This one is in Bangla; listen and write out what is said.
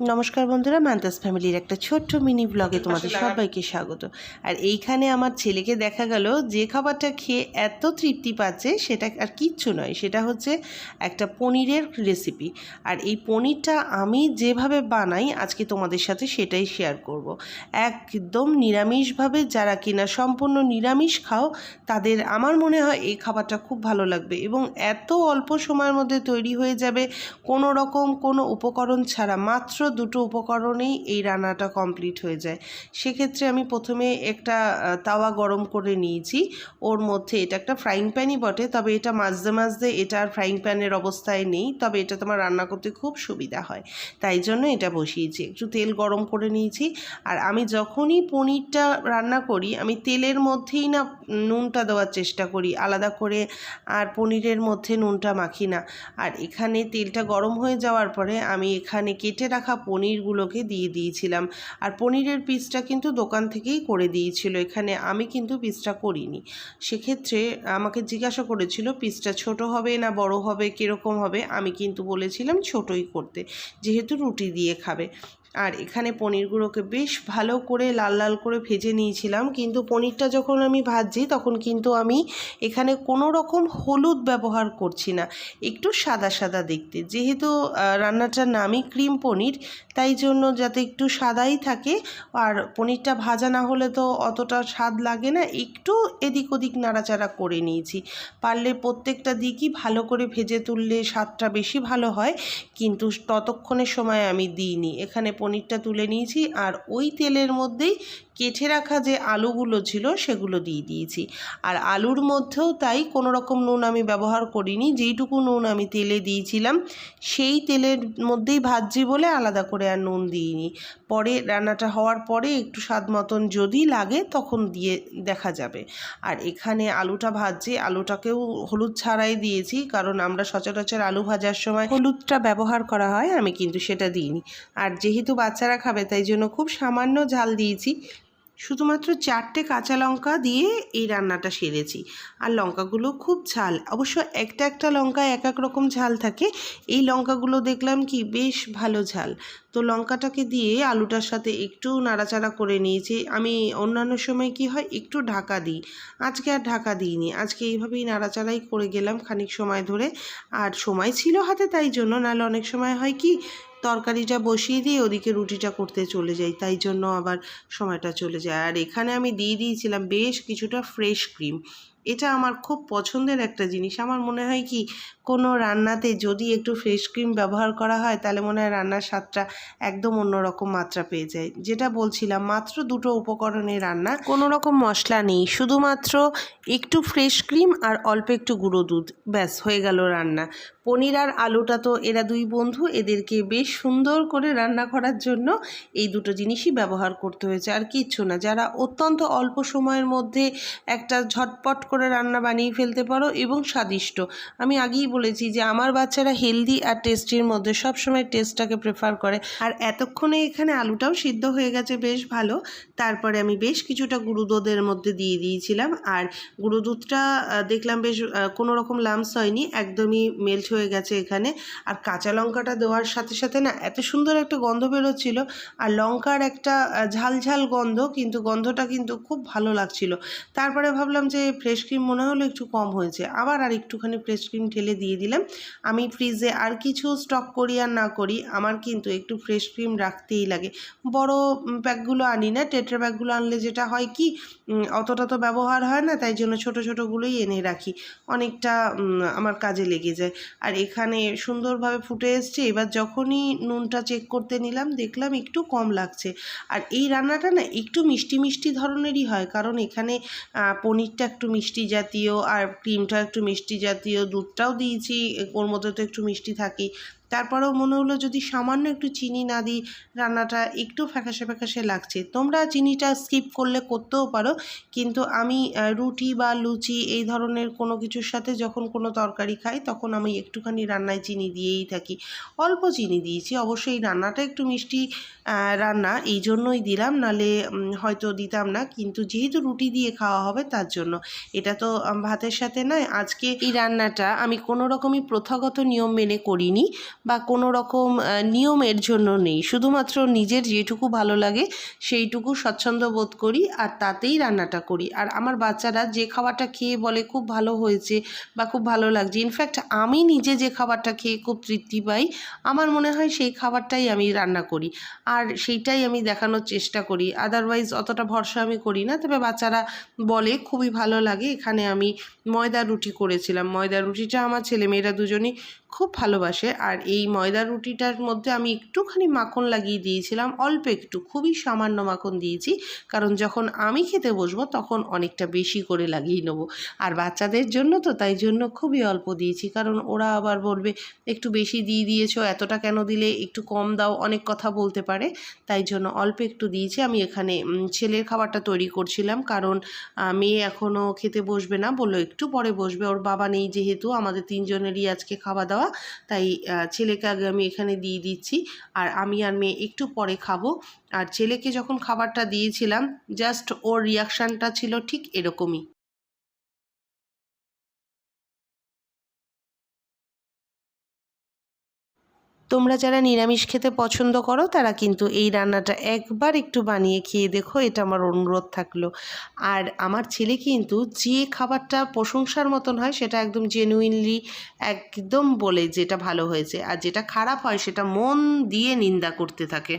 নমস্কার বন্ধুরা মান্তাস ফ্যামিলির একটা ছোট্ট মিনি ব্লগে তোমাদের সবাইকে স্বাগত আর এইখানে আমার ছেলেকে দেখা গেল যে খাবারটা খেয়ে এত তৃপ্তি পাচ্ছে সেটা আর কিচ্ছু নয় সেটা হচ্ছে একটা পনিরের রেসিপি আর এই পনিরটা আমি যেভাবে বানাই আজকে তোমাদের সাথে সেটাই শেয়ার করব। একদম নিরামিষভাবে যারা কিনা সম্পূর্ণ নিরামিষ খাও তাদের আমার মনে হয় এই খাবারটা খুব ভালো লাগবে এবং এত অল্প সময়ের মধ্যে তৈরি হয়ে যাবে কোনো রকম কোনো উপকরণ ছাড়া মাত্র দুটো উপকরণেই এই রান্নাটা কমপ্লিট হয়ে যায়। সেক্ষেত্রে আমি প্রথমে একটা তাওয়া গরম করে নিয়েছি। ওর মধ্যে এটা একটা ফ্রাইং প্যানই বটে, তবে এটা মাঝে মাঝে এটা আর ফ্রাইং প্যানের অবস্থায় নেই, তবে এটা তোমার রান্না করতে খুব সুবিধা হয়। তাই জন্য এটা বসিয়েছি। একটু তেল গরম করে নিয়েছি। আর আমি যখনই পনিরটা রান্না করি, আমি তেলের মধ্যেই না নুনটা দেওয়ার চেষ্টা করি, আলাদা করে আর পনিরের মধ্যে নুনটা মাখি না। আর এখানে তেলটা গরম হয়ে যাওয়ার পরে আমি এখানে কেটে রাখা পনিরগুলোকে দিয়ে দিয়েছিলাম। আর পনিরের পিসটা কিন্তু দোকান থেকেই করে দিয়েছিল। এখানে আমি কিন্তু পিসটা করিনি। সেক্ষেত্রে আমাকে জিজ্ঞাসা করেছিল পিসটা ছোট হবে না বড় হবে? কীরকম হবে? আমি কিন্তু বলেছিলাম, ছোটই করতে। যেহেতু রুটি দিয়ে খাবে। আর এখানে পনিরগুলোকে বেশ ভালো করে লাল লাল করে ভেজে নিয়েছিলাম। কিন্তু পনিরটা যখন আমি ভাজছি, তখন কিন্তু আমি এখানে কোনো রকম হলুদ ব্যবহার করছি না। একটু সাদা সাদা দেখতে। যেহেতু রান্নাটার নামই ক্রিম পনির, তাই জন্য যাতে একটু সাদাই থাকে। আর পনিরটা ভাজা না হলে তো অতটা স্বাদ লাগে না। একটু এদিক ওদিক নাড়াচাড়া করে নিয়েছি। পারলে প্রত্যেকটা দিকই ভালো করে ভেজে তুললে স্বাদটা বেশি ভালো হয়। কিন্তু ততক্ষণের সময় আমি দিইনি। এখানে পনিরটা তুলে নিয়েছি আর ওই তেলের মধ্যেই কেটে রাখা যে আলুগুলো ছিল সেগুলো দিয়ে দিয়েছি। আর আলুর মধ্যেও তাই কোনো রকম নুন আমি ব্যবহার করিনি, যেইটুকু নুন আমি তেলে দিয়েছিলাম সেই তেলের মধ্যেই ভাজছি বলে আলাদা করে আর নুন দিইনি। পরে রান্নাটা হওয়ার পরে একটু স্বাদ মতন যদি লাগে তখন দিয়ে দেখা যাবে। আর এখানে আলুটা ভাজছি, আলুটাকেও হলুদ ছাড়াই দিয়েছি কারণ আমরা সচরাচর আলু ভাজার সময় হলুদটা ব্যবহার করা হয়, আমি কিন্তু সেটা দিইনি। আর যেহেতু বাচ্চারা খাবে, তাই জন্য খুব সামান্য ঝাল দিয়েছি। শুধুমাত্র চারটে কাঁচা লঙ্কা দিয়ে এই রান্নাটা সেরেছি। আর লঙ্কাগুলো খুব ঝাল। অবশ্য একটা একটা লঙ্কায় এক এক রকম ঝাল থাকে। এই লঙ্কাগুলো দেখলাম কি বেশ ভালো ঝাল। তো লঙ্কাটাকে দিয়ে আলুটার সাথে একটু নাড়াচাড়া করে নিয়েছি। আমি অন্যান্য সময় কি হয়, একটু ঢাকা দিই। আজকে আর ঢাকা দিইনি। আজকে এইভাবেই নাড়াচাড়াই করে গেলাম খানিক সময় ধরে। আর সময় ছিল হাতে, তাই জন্য। নাহলে অনেক সময় হয় কি তরকারিটা বসিয়ে দিয়ে ওদিকে রুটিটা করতে চলে যাই, তাই জন্য আবার সময়টা চলে যায়। আর এখানে আমি দিয়ে দিয়েছিলাম বেশ কিছুটা ফ্রেশ ক্রিম এটা আমার খুব পছন্দের একটা জিনিস। আমার মনে হয় কি, কোনো রান্নাতে যদি একটু ফ্রেশ ক্রিম ব্যবহার করা হয়, তাহলে মনে হয় রান্নার স্বাদটা একদম অন্যরকম মাত্রা পেয়ে যায়। যেটা বলছিলাম, মাত্র দুটো উপকরণে রান্না। কোনো রকম মশলা নেই, শুধুমাত্র একটু ফ্রেশ ক্রিম আর অল্প একটু গুঁড়ো দুধ। ব্যাস, হয়ে গেল রান্না। পনির আর আলুটা তো এরা দুই বন্ধু, এদেরকে বেশ সুন্দর করে রান্না করার জন্য এই দুটো জিনিসই ব্যবহার করতে হয়েছে। আর কিচ্ছু না, যারা অত্যন্ত অল্প সময়ের মধ্যে একটা ঝটপট করে রান্না বানিয়ে ফেলতে পারো এবং স্বাদিষ্ট। আমি আগেই বলেছি যে আমার বাচ্চারা হেলদি আর টেস্টির মধ্যে সবসময় টেস্টটাকে প্রেফার করে। আর এতক্ষণে এখানে আলুটাও সিদ্ধ হয়ে গেছে বেশ ভালো। তারপরে আমি বেশ কিছুটা গুঁড়ো দুধের মধ্যে দিয়ে দিয়েছিলাম। আর গুঁড়ো দুধটা দেখলাম বেশ কোনো রকম লামস হয়নি একদমই মেল্ট হয়ে গেছে এখানে। আর কাঁচা লঙ্কাটা দেওয়ার সাথে সাথে না এত সুন্দর একটা গন্ধ বেরোচ্ছিল। আর লঙ্কার একটা আহ, ঝাল ঝাল গন্ধ কিন্তু গন্ধটা কিন্তু খুব ভালো লাগছিল। তারপরে ভাবলাম যে ফ্রেশ ক্রিম মনে হলো একটু কম হয়েছে। আবার আর একটুখানি ফ্রেশ ক্রিম ঢেলে দিয়ে দিলাম। আমি ফ্রিজে আর কিছু স্টক করি আর না করি, আমার কিন্তু একটু ফ্রেশ ক্রিম রাখতেই লাগে। বড় প্যাকগুলো আনি না টেট্রা ব্যাগগুলো আনলে যেটা হয় কি অতটা তো ব্যবহার হয় না, তাই জন্য ছোট ছোটোগুলোই এনে রাখি। অনেকটা আমার কাজে লেগে যায়। আর এখানে সুন্দরভাবে ফুটে এসছে। এবার যখনই নুনটা চেক করতে নিলাম, দেখলাম একটু কম লাগছে। আর এই রান্নাটা না একটু মিষ্টি মিষ্টি ধরনেরই হয়, কারণ এখানে পনিরটা একটু মিষ্টি জাতীয় আর ক্রিমটা একটু মিষ্টি জাতীয় দুধটাও দিয়েছি ওর মধ্যে তো একটু মিষ্টি থাকেই। তারপরেও মনে হলো যদি সামান্য একটু চিনি না দিই, রান্নাটা একটু ফ্যাকাশে ফ্যাকাশে লাগছে। তোমরা চিনিটা স্কিপ করলে করতেও পারো, কিন্তু আমি রুটি বা লুচি এই ধরনের কোনো কিছুর সাথে যখন কোনো তরকারি খাই, তখন আমি একটুখানি রান্নায় চিনি দিয়েই থাকি। অল্প চিনি দিয়েছি, অবশ্যই রান্নাটা একটু মিষ্টি রান্না এই জন্যই দিলাম, নালে হয়তো দিতাম না, কিন্তু যেহেতু রুটি দিয়ে খাওয়া হবে তার জন্য। এটা তো ভাতের সাথে নয়, আজকে এই রান্নাটা আমি কোনো রকমই প্রথাগত নিয়ম মেনে করিনি। বা কোনো রকম নিয়মের জন্য নেই। শুধুমাত্র নিজের যেটুকু ভালো লাগে, সেইটুকু স্বচ্ছন্দ বোধ করি আর তাতেই রান্নাটা করি। আর আমার বাচ্চারা যে খাবারটা খেয়ে বলে খুব ভালো হয়েছে বা খুব ভালো লাগছে ইনফ্যাক্ট আমি নিজে যে খাবারটা খেয়ে খুব তৃপ্তি পাই, আমার মনে হয় সেই খাবারটাই আমি রান্না করি। আর সেইটাই আমি দেখানোর চেষ্টা করি। আদারওয়াইজ অতটা ভরসা আমি করি না। তবে বাচ্চারা বলে, খুবই ভালো লাগে। এখানে আমি ময়দা রুটি করেছিলাম। ময়দা রুটিটা আমার ছেলেমেয়েরা দুজনেই খুব ভালোবাসে। আর এই ময়দা রুটিটার মধ্যে আমি একটুখানি মাখন লাগিয়ে দিয়েছিলাম, অল্প একটু, খুবই সামান্য মাখন দিয়েছি। কারণ যখন আমি খেতে বসবো, তখন অনেকটা বেশি করে লাগিয়ে নেব। আর বাচ্চাদের জন্য তো তাই জন্য খুবই অল্প দিয়েছি। কারণ ওরা আবার বলবে, একটু বেশি দিয়ে দিয়েছ, এতটা কেন দিলে? একটু কম দাও। অনেক কথা বলতে পারে। তাই জন্য অল্প একটু দিয়েছি। আমি এখানে ছেলের খাবারটা তৈরি করছিলাম। কারণ মেয়ে এখনও খেতে বসবে না। বলল, একটু পরে বসবে। ওর বাবা নেই যেহেতু, আমাদের তিনজনেরই আজকে খাওয়া দাওয়া। তাই আহ, ছেলেকে আগে আমি এখানে দিয়ে দিচ্ছি। আর আমি আর মেয়ে একটু পরে খাব। আর ছেলেকে যখন খাবারটা দিয়েছিলাম জাস্ট ওর রিয়াকশানটা ছিল ঠিক এরকমই। তোমরা যারা নিরামিষ খেতে পছন্দ করো, তারা কিন্তু এই রান্নাটা একবার একটু বানিয়ে খেয়ে দেখো, এটা আমার অনুরোধ থাকল। আর আমার ছেলে কিন্তু যে খাবারটা প্রশংসার মতন হয়, সেটা একদম জেনুইনলি একদম বলে যেটা ভালো হয়েছে। আর যেটা খারাপ হয়, সেটা মন দিয়ে নিন্দা করতে থাকে।